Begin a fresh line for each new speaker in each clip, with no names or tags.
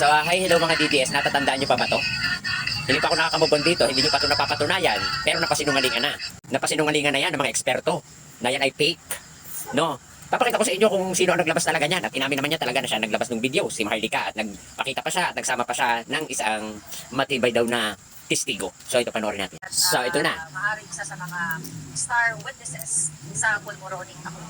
So, uh, hi, hello mga DDS. Natatandaan nyo pa ba to? Hindi pa ako nakakamubon dito. Hindi nyo pa ito napapatunayan. Pero napasinungalingan na. Napasinungalingan na yan ng mga eksperto. Na yan ay fake. No? Papakita ko sa inyo kung sino ang naglabas talaga niyan. At inamin naman niya talaga na siya naglabas ng video, si Maharlika. At nagpakita pa siya at nagsama pa siya ng isang matibay daw na testigo. So, ito panoorin natin. So, ito na.
Maaaring isa sa mga star witnesses sa pulmoroning ako.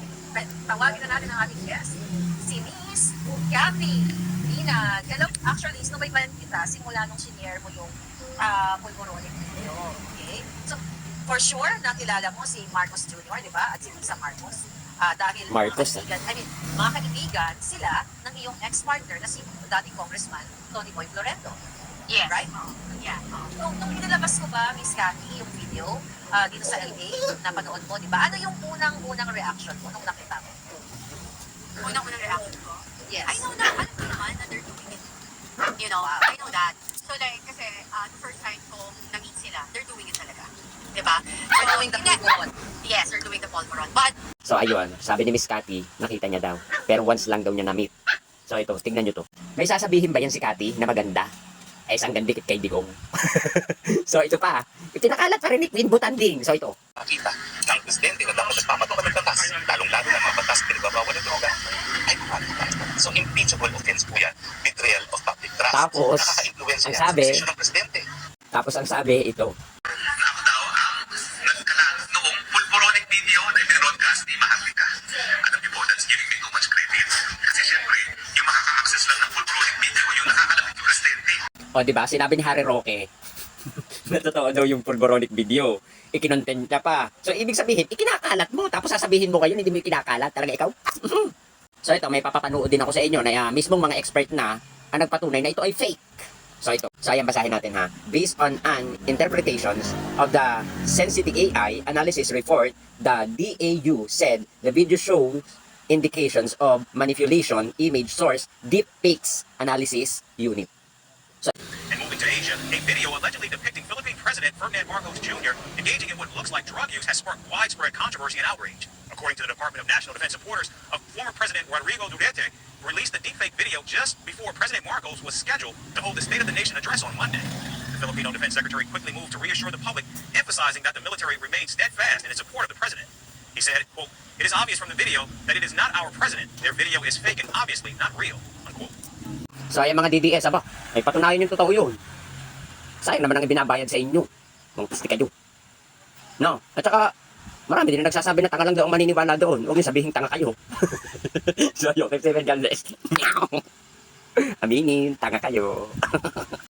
Tawagin na natin ang ating guest, si Miss Kathy Binag. Hello, actually, sinubaybayan kita simula nung sinare mo yung uh, pulmoroning video. Okay? So, for sure, nakilala mo si Marcos Jr., di ba? At si Lisa Marcos. Ah, dahil
Marcos,
mga kaibigan, I mean, mga kaibigan sila ng iyong ex-partner na si dating congressman Tony Boy Florento.
Yes.
Right? Yeah. Nung, nung inilabas ko ba, Miss Cathy, yung video ah, dito sa LA, napanood mo, di ba? Ano yung unang-unang reaction mo nung nakita mo?
Unang-unang reaction ko.
Yes.
I know na, alam ko naman na they're doing it. You know, I know that. So like, kasi uh, the first time kong na-meet sila, they're doing it talaga. Diba?
They're doing the
hindi-
pulmoron.
Yes, they're doing the pulmoron. But,
So, ayun. Sabi ni Miss Cathy, nakita niya daw. Pero once lang daw niya na-meet. So, ito. Tingnan nyo to. May sasabihin ba yan si Cathy na maganda? Eh, isang gandikit kay Digong. so, ito pa. Itinakalat pa rin ni Queen Butanding. So, ito.
makita ng presidente na dapat nagpapatupad ng batas, lalong-lalo na mga batas pinagbabawal ng droga, ay kumalipas. So, impeachable offense po yan. Betrayal of public trust.
Tapos, ang sabi-
desisyon ng presidente.
Tapos, ang sabi, ito.
Na ako daw ang nagkalat noong pulporonic video na broadcast ni Maharlika. Alam niyo po, that's giving me too much credit. Kasi syempre, yung makaka-access lang ng pulporonic video, yung nakakalapit yung presidente.
O, di ba? Sinabi ni Harry Roque na totoo daw yung pulboronic video. Ikinontent niya pa. So, ibig sabihin, ikinakalat mo. Tapos sasabihin mo kayo, hindi mo ikinakalat. Talaga ikaw? so, ito, may papapanood din ako sa inyo na ah, mismong mga expert na ang nagpatunay na ito ay fake. So, ito. So, ayan, basahin natin ha. Based on an interpretations of the sensitive AI analysis report, the DAU said the video shows indications of manipulation image source deepfakes analysis unit.
And moving to Asia, a video allegedly Philippine President Ferdinand Marcos Jr. engaging in what looks like drug use has sparked widespread controversy and outrage. According to the Department of National Defense supporters, of former President Rodrigo Duterte released the deepfake video just before President Marcos was scheduled to hold the State of the Nation address on Monday. The Filipino Defense Secretary quickly moved to reassure the public, emphasizing that the military remains steadfast in its support of the president. He said, quote, It is obvious from the video that it is not our president. Their video is fake and obviously not real, unquote.
Ayan mga DDS, aba, may patunayan yung totoo yun. Sayang naman ang ibinabayad sa inyo. Kung pasti kayo. No? At saka, marami din na nagsasabi na tanga lang daw ang maniniwala doon. Huwag niyo sabihin tanga kayo. so, yun, 57 Gonzales. Aminin, tanga kayo.